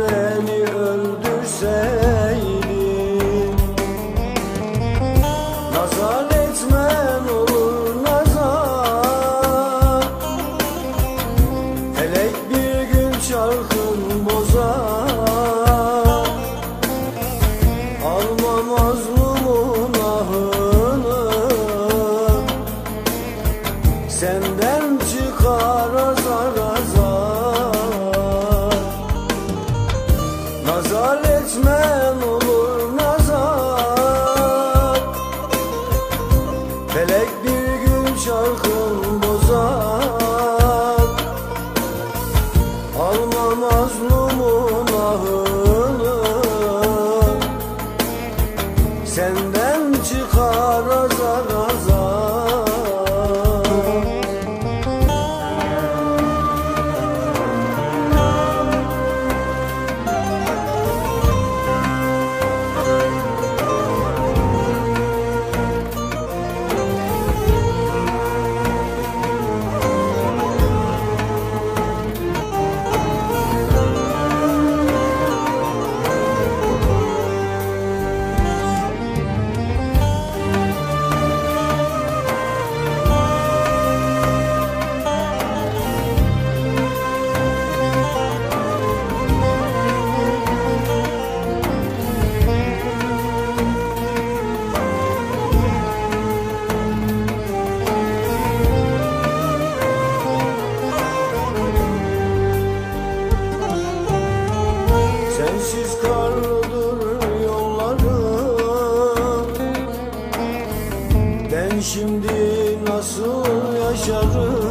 beni öldürseydin. Nazar etmen olur nazar. Felek bir gün çarkın bozar. Alma mazlumun ahını. Senden çık şimdi nasıl yaşarım?